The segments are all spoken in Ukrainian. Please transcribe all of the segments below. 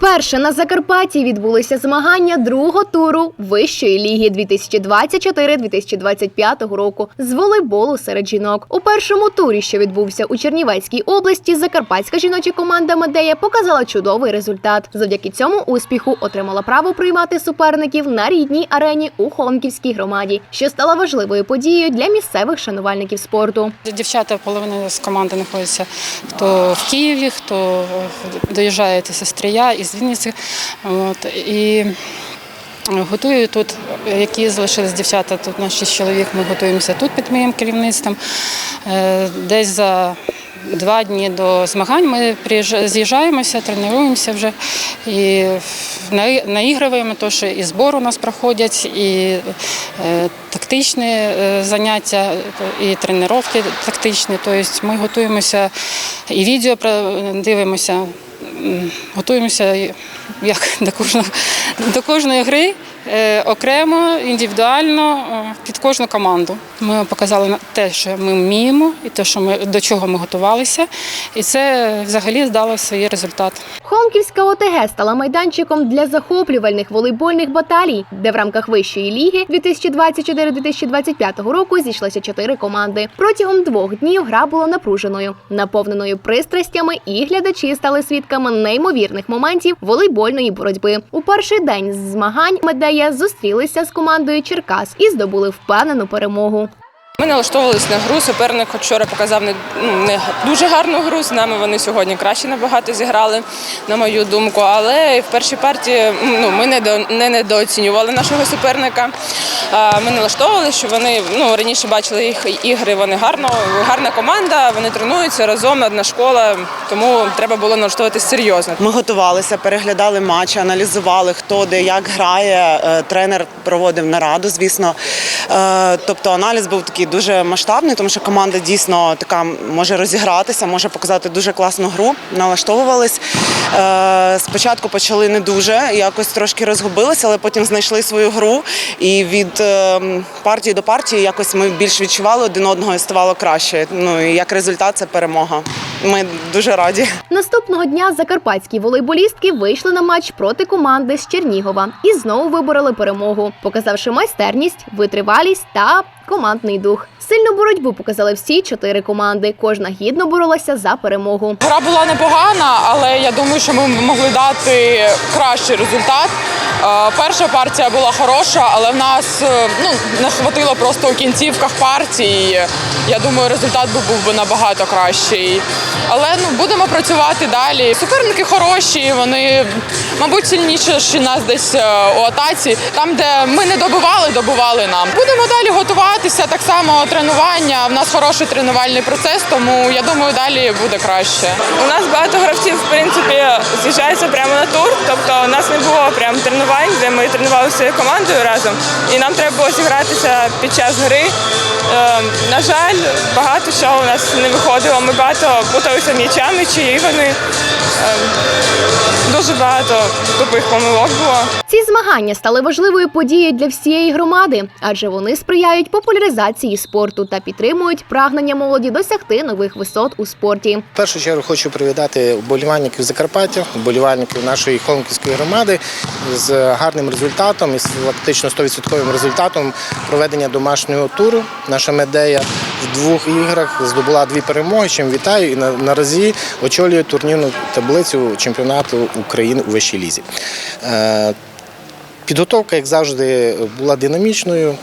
Перше на Закарпатті відбулися змагання другого туру вищої ліги 2024-2025 року з волейболу серед жінок. У першому турі, що відбувся у Чернівецькій області, закарпатська жіноча команда Медея показала чудовий результат. Завдяки цьому успіху отримала право приймати суперників на рідній арені у Холмківській громаді, що стала важливою подією для місцевих шанувальників спорту. Дівчата половина з команди знаходяться хто в Києві, хто доїжджає з Сестрія із Вінниці. От, і готую тут, які залишились дівчата, тут на шість чоловік, ми готуємося тут під моїм керівництвом. Е, Десь за два дні до змагань ми з'їжджаємося, тренуємося вже і на- наігруємо, то що і збор у нас проходять, і е, тактичні е, заняття, і тренування тактичні. Тобто ми готуємося і відео дивимося, готуємося як до кожного до кожної гри. е, Окремо, індивідуально е, під кожну команду. Ми показали те, що ми вміємо, і те, що ми до чого ми готувалися, і це взагалі дало свій результат. Холмківська ОТГ стала майданчиком для захоплювальних волейбольних баталій, де в рамках вищої ліги 2024-2025 року зійшлися чотири команди. Протягом двох днів гра була напруженою, наповненою пристрастями, і глядачі стали свідками неймовірних моментів волейбольної боротьби. У перший день з змагань медея зустрілися з командою Черкас і здобули впевнену перемогу. Ми налаштовувалися на гру. Суперник вчора показав не, ну, не дуже гарну гру. З нами вони сьогодні краще набагато зіграли, на мою думку. Але в першій партії ну, ми не, до, не недооцінювали нашого суперника. Ми налаштовували, що вони ну, раніше бачили їх ігри. Вони гарно, гарна команда, вони тренуються разом, одна школа, тому треба було налаштовуватися серйозно. Ми готувалися, переглядали матчі, аналізували, хто де як грає. Е, Тренер проводив нараду, звісно. Е, Тобто аналіз був такий дуже масштабний, тому що команда дійсно така може розігратися, може показати дуже класну гру. Налаштовувались. Е, Спочатку почали не дуже, якось трошки розгубилися, але потім знайшли свою гру. І від е, партії до партії якось ми більш відчували один одного і ставало краще. Ну і як результат, це перемога. Ми дуже раді. Наступного дня закарпатські волейболістки вийшли на матч проти команди з Чернігова і знову вибороли перемогу, показавши майстерність, витривалість та командний дух. Сильну боротьбу показали всі чотири команди. Кожна гідно боролася за перемогу. Гра була непогана, але я думаю, що ми могли дати кращий результат. Е, Перша партія була хороша, але в нас е, ну, не хватило просто у кінцівках партії. Я думаю, результат був, був би набагато кращий. Але ну, будемо працювати далі. Суперники хороші, вони, мабуть, сильніші нас десь е, у атаці. Там, де ми не добивали, добивали нам. Будемо далі готуватися. Так само тренування. В нас хороший тренувальний процес, тому я думаю, далі буде краще. У нас багато гравців, в принципі, з'їжджаються прямо на тур. Тобто у нас не було прям тренувань, де ми тренувалися командою разом. І нам треба було зігратися під час гри. Е, на жаль, багато чого у нас не виходило. Ми багато путалися м'ячами, чиї вони. Е, дуже багато тупих помилок було. Ці змагання стали важливою подією для всієї громади, адже вони сприяють популяризації спорту та підтримують прагнення молоді досягти нових висот у спорті. В першу чергу хочу привітати вболівальників Закарпаття, вболівальників нашої Холмківської громади з гарним результатом і з фактично 100% результатом проведення домашнього туру. Наша медея в двох іграх здобула дві перемоги. Чим вітаю і на- наразі очолює турнірну таблицю чемпіонату України у вищій лізі. Е, Підготовка, як завжди, була динамічною.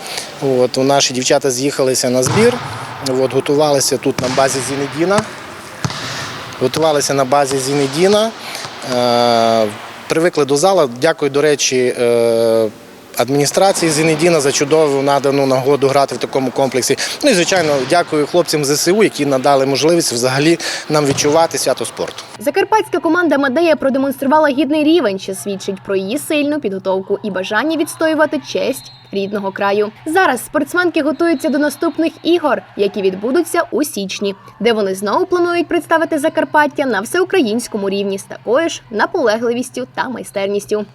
От, наші дівчата з'їхалися на збір, от, готувалися тут на базі Зінедіна. Готувалися на базі Зінедіна. Е, Привикли до зала. Дякую, до речі, е, адміністрації Зінедіна за чудову надану нагоду грати в такому комплексі. Ну і, звичайно, дякую хлопцям ЗСУ, які надали можливість взагалі нам відчувати свято спорту. Закарпатська команда Медея продемонструвала гідний рівень, що свідчить про її сильну підготовку і бажання відстоювати честь рідного краю. Зараз спортсменки готуються до наступних ігор, які відбудуться у січні, де вони знову планують представити Закарпаття на всеукраїнському рівні з такою ж наполегливістю та майстерністю.